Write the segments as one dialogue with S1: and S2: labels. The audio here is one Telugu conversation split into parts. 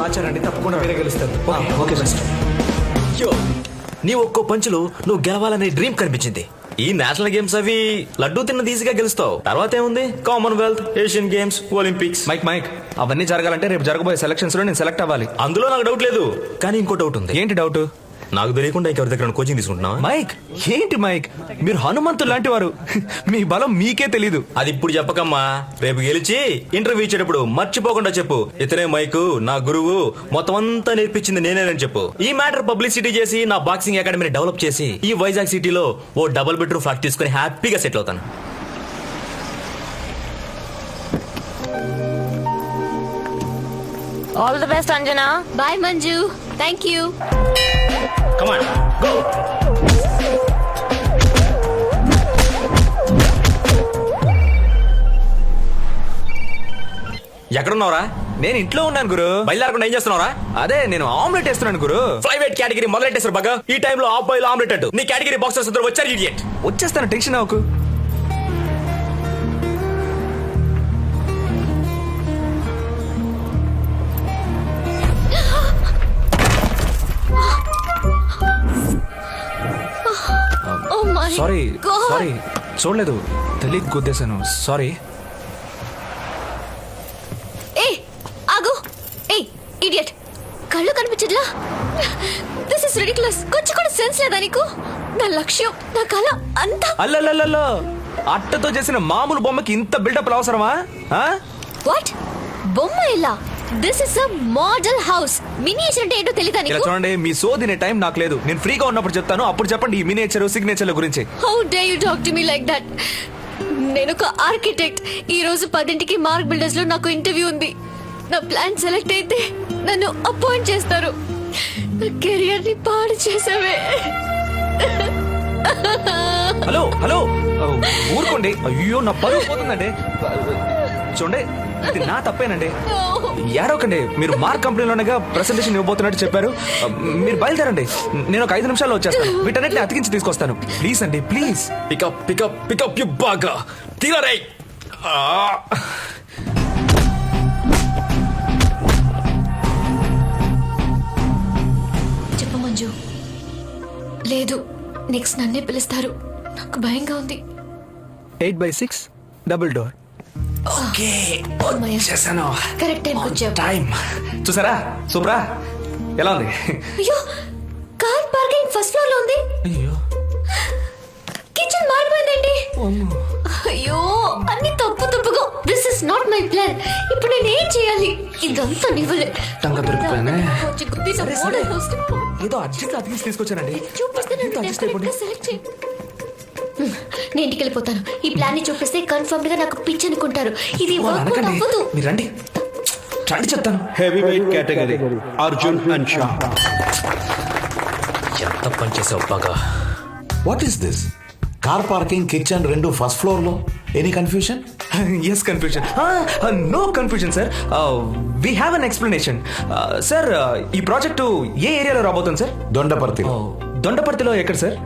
S1: మార్చారండి తప్పకుండా వేరే గెలుస్తారు. ఓకే బెస్ట్
S2: యో నీ ఒక్కో పంచులు నువ్వు గెలవాలనే డ్రీమ్ కనిపించింది. ఈ నేషనల్ గేమ్స్ అవి లడ్డూ తిన్న ఈజీగా గెలుస్తావు. తర్వాత ఏముంది? Commonwealth Asian Games Olympics.
S1: Mic mic అవన్నీ జరగాలంటే రేపు జరగబోయే సెలక్షన్స్లో నేను సెలెక్ట్ అవ్వాలి.
S2: అందులో నాకు డౌట్ లేదు. కానీ ఇంకో డౌట్ ఉంది.
S1: ఏంటి డౌట్
S2: నాకు తెలియకుండా ఇంకెవరి దగ్గర కోచింగ్ తీసుకుంటున్నావా?
S1: మైక్ ఏంటి మైక్? మీరు హనుమంతు లాంటి వారు మీ బలం మీకే తెలీదు.
S2: అది ఇప్పుడు చెప్పకమ్మా. రేపు గెలిచి ఇంటర్వ్యూ ఇచ్చేటప్పుడు మర్చిపోకుండా చెప్పు. ఇతనే మైకు నా గురువు మొత్తం అంతా నేర్పించింది నేనేనని చెప్పు. ఈ మ్యాటర్ పబ్లిసిటీ చేసి నా బాక్సింగ్ అకాడమీని డెవలప్ చేసి ఈ వైజాగ్ సిటీలో ఓ డబుల్ బెడ్రూమ్ ఫ్లాట్ తీసుకుని హ్యాపీగా సెటిల్ అవుతాను.
S3: All the best Anjana.
S4: Bye Manju. Thank you
S2: come on go ఎక్కడున్నావురా?
S1: నేను ఇంట్లో ఉన్నాను గురు.
S2: బయలుదేరకుండా ఏం చేస్తున్నావురా?
S1: అదే నేను ఆమ్లెట్ వేస్తున్నాను గురు.
S2: ప్రైవేట్ కేటగిరీ మొదలెట్టేశారు బాగా ఈ టైంలో ఆఫ్ బాయిల్ ఆమ్లెట్ అంటూ. నీ కేటగిరీ బాక్సర్స్ ఇద్దరు వచ్చారు ఇడియట్
S1: వచ్చేస్తాను టెన్షన్ అవ్వకు. సారీ సారీ చూడలేదు తెలియక గుద్దేశాను. సారీ.
S4: ఏ ఆగు. ఏ ఇడియట్ కళ్ళు కనిపించట్లా? దిస్ ఇస్ రిడిక్యులస్ కొంచెం కూడా సెన్స్ లేదా నీకు? నా లక్ష్యం నా కళ అంతా.
S1: అల్లల్లల్లో అట్టతో చేసిన మామూలు బొమ్మకి ఇంత బిల్డప్ అవసరమా? ఆ?
S4: వాట్ బొమ్మ ఎలా? This is a model house miniature అంటే ఏంటో
S1: ఇలా
S4: నీకు?
S1: చూడండి మీ సోదినే టైం నాకు లేదు. నేను ఫ్రీగా ఉన్నప్పుడు చెప్తాను అప్పుడు చెప్పండి ఈ మినేచర్ సిగ్నేచర్ల గురించి.
S4: How dare you talk to me like that నేను ఒక ఆర్కిటెక్ట్ ఈ రోజు పదింటికి మార్క్ బిల్డర్స్లో నాకు ఇంటర్వ్యూ ఉంది. నా ప్లాన్ సెలెక్ట్ అయితే నన్ను అపాయింట్ చేస్తారు. నా కెరియర్ని పాడు చేసావే.
S1: హలో హలో ఊరుకోండి. అయ్యో నా పరువు పోతుందండి. చూడండి ఇది నా తప్పేనండి. ఏడవకండి మీరు మార్క్ కంపెనీలోనేగా ప్రెసెంటేషన్ ఇవ్వబోతున్నట్టు చెప్పారు. మీరు బయలుదేరండి నేను ఒక ఐదు నిమిషాల్లో వచ్చేస్తాను. వీటన్నిటిని అతికించి తీసుకొస్తాను. ప్లీజ్ అండి please
S2: pick up pick up pick up you బాగా తీరరే.
S4: చెప్పు మంజు. లేదు నెక్స్ట్ నన్నే పిలుస్తారు. నాకు భయంగా ఉంది.
S1: Eight by six double door
S2: okay. చేశాను
S4: కరెక్ట్ టైంకి వచ్చావు.
S1: టైం చూసారా? సూపరా ఎలా ఉంది?
S4: అయ్యో కార్ పార్కింగ్ ఫస్ట్ ఫ్లోర్లో ఉంది.
S1: అయ్యో.
S4: కిచెన్ మారిపోయిందండి అయ్యో అన్ని తప్పు తప్పుగా. This is not my plan ఇప్పుడు నేను ఏం చేయాలి? ఇదంతా నివ్వలే
S1: టంగ దొరికిపోయానే.
S4: వచ్చి గుద్దేసి
S1: సరే,
S4: మోడల్
S1: సరే.
S4: హౌస్ని
S1: ఏదో అర్జెంట్ అతికించి తీసుకొచ్చానండి
S4: చూపిస్తే నన్ను
S1: ఇంత
S4: నేను ఇంటికి వెళ్ళిపోతాను. ఈ ప్లాన్ని చూపిస్తే కన్ఫర్మ్గా నాకు పిచ్చి అనుకుంటారు. ఇది వర్కౌట్ అవ్వదు.
S1: మీరు రండి. రండి చెప్తాను.
S5: Heavyweight category. Arjun and Shah.
S2: ఎంత పని చేసావు బాగా.
S6: What is this car parking kitchen రెండు ఫస్ట్ ఫ్లోర్లో any confusion
S1: yes confusion no confusion sir we have an explanation sir ఈ ప్రాజెక్టు ఏ ఏరియాలో రాబోతుంది సార్
S6: దొండపర్తి
S1: దొండపర్తిలో ఎక్కడ సార్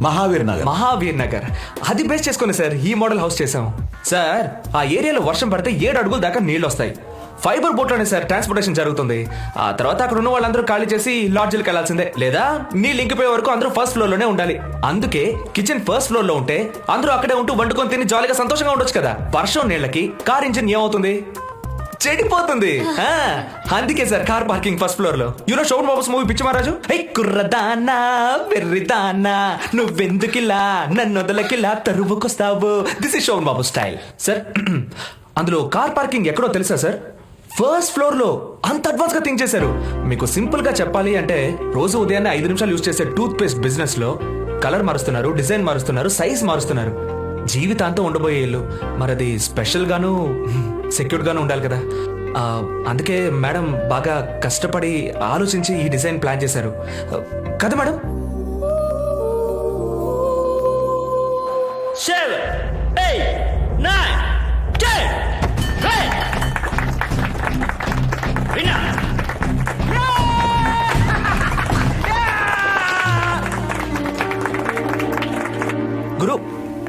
S6: మహావీర్ నగర్.
S1: మహావీర్ నగర్. అది బేస్ చేసుకుని సార్ ఈ మోడల్ హౌస్ చేసాం సార్? ఆ ఏరియాలో వర్షం పడితే ఏడు అడుగుల దాకా నీళ్ళు వస్తాయి. ఫైబర్ బోట్లోనే సార్ ట్రాన్స్పోర్టేషన్ జరుగుతుంది. ఆ తర్వాత అక్కడ ఉన్న వాళ్ళందరూ ఖాళీ చేసి లాడ్జ్లకు వెళ్ళాల్సిందే. లేదా నీళ్ళు ఇంకిపోయే వరకు అందరూ ఫస్ట్ ఫ్లోర్లోనే ఉండాలి. అందుకే కిచెన్ ఫస్ట్ ఫ్లోర్లో ఉంటే అందరూ అక్కడే ఉంటూ వండుకొని తిని జాలీగా సంతోషంగా ఉండొచ్చు కదా. వర్షం నీళ్ళకి కార్ ఇంజిన్ ఏమవుతుంది? చెడిపోతుంది. ఆ, అందుకే సార్ కార్ పార్కింగ్ ఫస్ట్ ఫ్లోర్లో you know Sobhan Babu's movie పిచ్చి మహారాజు? హే కుర్రదానా వెర్రిదానా నువ్వెందుకిలా నన్ను వదలకిలా తరువుకొస్తావు? This is Sobhan Babu style sir అందులో కార్ పార్కింగ్ ఎక్కడో తెలుసా సార్ ఫస్ట్ ఫ్లోర్లో అంత అడ్వాన్స్గా థింక్ చేశారు. మీకు సింపుల్గా చెప్పాలి అంటే రోజు ఉదయాన్నే ఐదు నిమిషాలు యూజ్ చేసే టూత్ పేస్ట్ బిజినెస్లో కలర్ మారుస్తున్నారు డిజైన్ మారుస్తున్నారు సైజ్ మారుస్తున్నారు. జీవితాంతం ఉండబోయే ఇల్లు. మరది స్పెషల్ గాను సెక్యూర్డ్ గాను ఉండాలి కదా. అందుకే మేడం బాగా కష్టపడి ఆలోచించి ఈ డిజైన్ ప్లాన్ చేశారు. కదా మేడం?
S7: విన్నర్
S1: గురు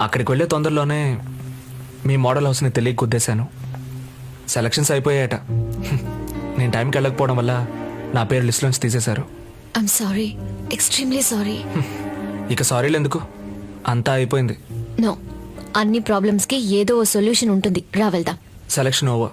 S1: అక్కడికి వెళ్ళే తొందరలోనే మీ మోడల్ హౌస్ని తెలియ గుద్దేశాను. సెలక్షన్స్ అయిపోయాయట. నేను టైంకి వెళ్ళకపోవడం వల్ల నా పేరు లిస్ట్లోంచి తీసేశారు.
S4: ఐఎమ్ సారీ ఎక్స్ట్రీమ్లీ సారీ
S1: ఇక సారీలు ఎందుకు? అంతా అయిపోయింది.
S4: నో అన్ని ప్రాబ్లమ్స్కి ఏదో ఓ సొల్యూషన్ ఉంటుంది. రా వెళ్దాం.
S1: Selection over.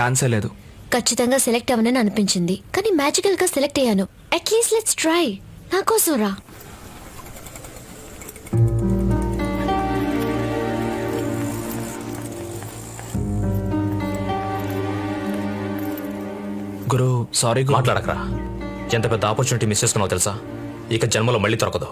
S1: ఛాన్సే లేదు.
S4: ఖచ్చితంగా సెలెక్ట్ అవ్వనని అనిపించింది. కానీ మ్యాజికల్గా సెలెక్ట్ అయ్యాను. అట్లీస్ట్ లెట్స్ ట్రై నా కోసం రా.
S1: గురు సారీ గురు.
S2: మాట్లాడకరా. ఎంత పెద్ద ఆపర్చునిటీ మిస్ చేసుకున్నావు తెలుసా? ఇక జన్మలో మళ్ళీ దొరకదు.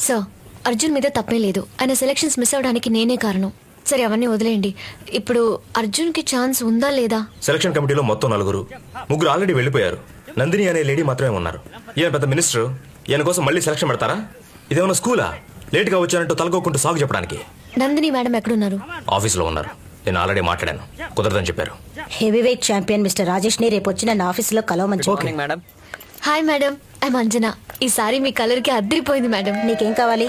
S4: సార్ అర్జున్ మీద తప్పే లేదు. ఆయన సెలక్షన్స్ మిస్ అవడానికి నేనే కారణం. సరే అవన్నీ వదిలేయండి. ఇప్పుడు అర్జున్కి ఛాన్స్ ఉందా లేదా?
S2: సెలక్షన్ కమిటీలో మొత్తం నలుగురు. ముగ్గురు ఆల్రెడీ వెళ్ళిపోయారు. నందిని అనే లేడీ మాత్రమే ఉన్నారు. ఈయన పెద్ద మినిస్టర్ ఈయన కోసం మళ్ళీ సెలక్షన్ పెడతారా? ఇదేమన్నా స్కూలా? లేట్గా వచ్చానంటూ తలకోకుంటూ సాగు చెప్పడానికి.
S4: నందిని మేడం ఎక్కడున్నారు?
S2: ఆఫీస్లో ఉన్నారు. నేను ఆల్రెడీ మాట్లాడాను. కుదరదని చెప్పారు.
S3: హెవీ వెయిట్ ఛాంపియన్ మిస్టర్ రాజేష్ని రేపు వచ్చి నన్ను ఆఫీసులో కలవమని చెప్పు.
S4: Hi madam I'm Anjana. ఈసారి మీ కలర్కి అద్దరిపోయింది మేడం.
S3: నీకేం కావాలి?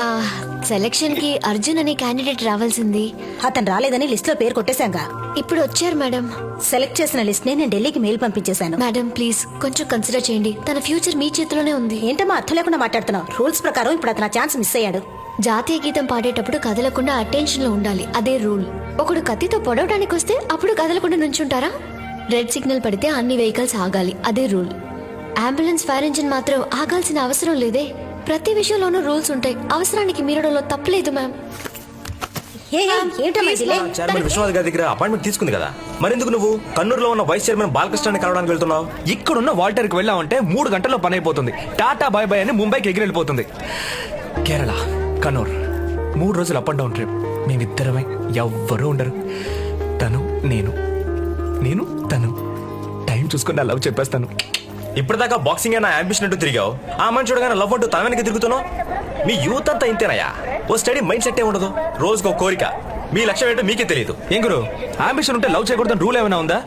S4: సెలక్షన్కి అర్జున్ అనే క్యాండిడేట్ రావాల్సింది.
S3: అతను రాలేదని లిస్ట్లో పేరు కొట్టేశాంగా.
S4: ఇప్పుడు వచ్చారు మేడం.
S3: సెలెక్ట్ చేసిన లిస్ట్ని నేను ఢిల్లీకి మెయిల్ పంపించేశాను.
S4: మేడం ప్లీజ్ కొంచెం కన్సిడర్ చేయండి. తన ఫ్యూచర్ మీ చేతిలోనే ఉంది.
S3: ఏంటమ్మా అర్థం లేకుండా మాట్లాడుతున్నావు? రూల్స్ ప్రకారం ఇప్పుడు అతను ఛాన్స్ మిస్ అయ్యాడు.
S4: జాతీయ గీతం పాడేటప్పుడు కదలకుండా అటెన్షన్లో ఉండాలి. అదే రూల్. ఒకడు కత్తితో పొడవడానికి వస్తే అప్పుడు కదలకుండా నుంచుంటారా? రెడ్ సిగ్నల్ పడితే అన్ని వెహికల్స్ ఆగాలి. అదే రూల్. అంబులెన్స్ ఫైర్ ఇంజిన్ మాత్రం ఆగాల్సిన అవసరం లేదే. ప్రతి విషయంలోనూ రూల్స్ ఉంటాయి. అవసరానికి మీరడంలో తప్పలేదు మ్యామ్.
S2: విశ్వనాథ్ గారి దగ్గర అపాయింట్మెంట్ తీసుకుంది కదా. మరెందుకు నువ్వు? కన్నూరులో ఉన్న వైస్ చైర్మన్ బాలకృష్ణాన్ని కలవడానికి వెళ్తున్నావు?
S1: ఇక్కడున్న వాల్టర్కి వెళ్ళామంటే మూడు గంటల్లో పని అయిపోతుంది. టాటా బాయ్ బాయ్ అని ముంబైకి ఎగిరెళ్ళిపోతుంది. కేరళ. కనూర్ మూడు రోజులు అప్ అండ్ డౌన్ ట్రిప్ మేమిద్దరమే ఎవ్వరూ ఉండరు. తను నేను. నేను తను. టైం చూసుకుని లవ్ చెప్పేస్తాను.
S2: ఇప్పటిదాకా బాక్సింగ్ అయినా అంబిషన్ అంటూ తిరిగావు. ఆ మనిషి చూడగానే లవ్ అంటూ తన వెనక్కి తిరుగుతున్నావు. మీ యూత్ అంతా ఇంతేనయ్యా. ఓ స్టడీ మైండ్ సెట్ ఏ ఉండదు. రోజుకో కోరిక. మీ లక్ష్యం ఏంటో మీకే తెలియదు.
S1: ఏం గురు? అంబిషన్ ఉంటే లవ్ చేయకూడదని రూల్ ఏమైనా ఉందా?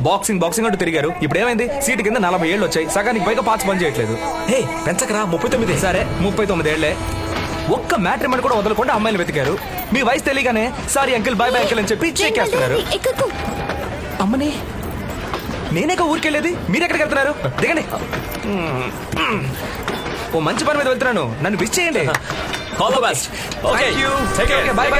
S1: బాక్సింగ్ బాక్సింగ్ అంటూ తిరిగారు. ఇప్పుడు ఏమైంది? సీటు కింద నలభై ఏళ్ళు వచ్చాయి. సగానికి పైగా పాచి పని చేయట్లేదు.
S2: హే పెంచకరా. ముప్పై తొమ్మిది.
S1: సరే ముప్పై తొమ్మిది ఏళ్ళే ఒక్క మ్యాట్రిమని కూడా వదలకుండా అమ్మాయిలు వెతికారు. మీ వయసు తెలియగానే sorry uncle bye bye uncle అని చెప్పి చెక్ చేస్తున్నారు.
S4: ఎక్కకు?
S1: అమ్మని నేనేక ఊరికెళ్ళేది? మీరు ఎక్కడికి వెళ్తున్నారు? దిగండి. ఓ మంచి పని మీద వెళ్తున్నాను. నన్ను విష్ చేయండి.
S2: All the best okay
S1: Thank you.
S2: Take
S1: Okay, okay, bye,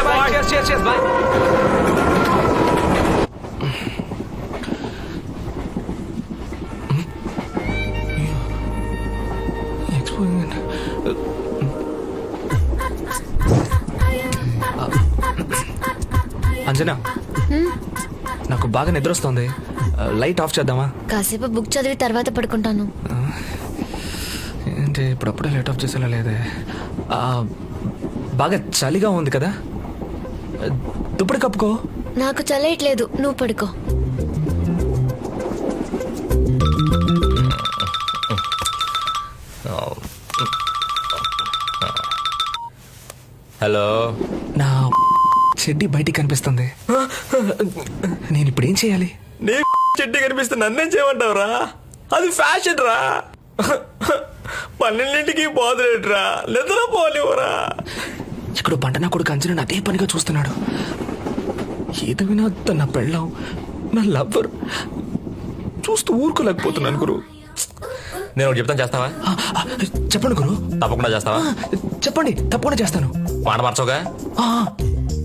S1: Anjana నాకు బాగా నిద్ర వస్తుంది లైట్ ఆఫ్ చేద్దామా?
S4: కాసేపు బుక్ చదివి తర్వాత పడుకుంటాను.
S1: ఏంటి ఇప్పుడప్పుడే లైట్ ఆఫ్ చేసేలా లేదే. బాగా చలిగా ఉంది కదా? దుప్పటి కప్పుకో.
S4: నాకు చల్లేయట్లేదు నువ్వు పడుకో.
S1: చెడ్డి బయటికి కనిపిస్తుంది. నేను ఇప్పుడు ఏం చేయాలి?
S2: నీ చెట్టు కనిపిస్తే నన్నేం చేయమంటావురా? అది ఫ్యాషన్ రా. పన్నెండింటికి పోదులేట్రా నిద్ర పోలేవురా
S1: ఇక్కడ పంట నా కొడుకు అంజన అదే పనిగా చూస్తున్నాడు. ఏదైనా నా పెళ్ళం నా లవ్వర్. చూస్తూ ఊరుకోలేకపోతున్నాను గురు.
S2: నేను ఒకటి చెప్తాను చేస్తావా?
S1: చెప్పండి గురు.
S2: తప్పకుండా చేస్తావా?
S1: చెప్పండి తప్పకుండా చేస్తాను.
S2: మాట మార్చోగా
S1: ఆ,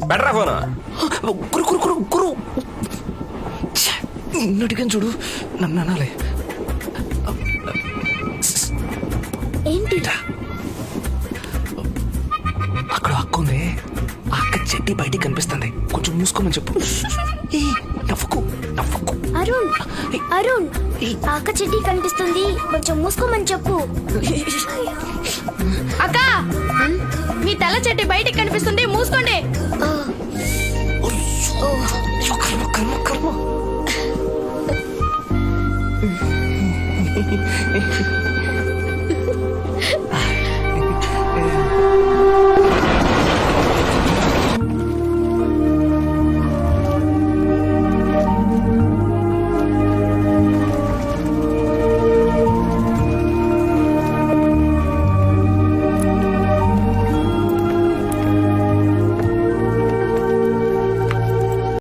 S2: బెటరా ఫోన్.
S1: గురు గురు గురు గురు. ఛే, నిన్ను అడిగాను చూడు. నన్ను అనాలి.
S8: ఏంటి?
S1: అక్కడ అక్క ఉంది. ఆ అక్క చెట్టి బయటికి కనిపిస్తుంది. కొంచెం మూసుకోమని చెప్పు. ఏ నవ్వుకు నవ్వుకు.
S8: అరుణ్ అరుణ్ అక్క చెట్టి కనిపిస్తుంది. కొంచెం మూసుకోమని చెప్పు.
S9: అక్క మీ తెల్ల చెట్టు బయటికి కనిపిస్తుంది. మూసుకోండి.
S1: Come on, come on, come on.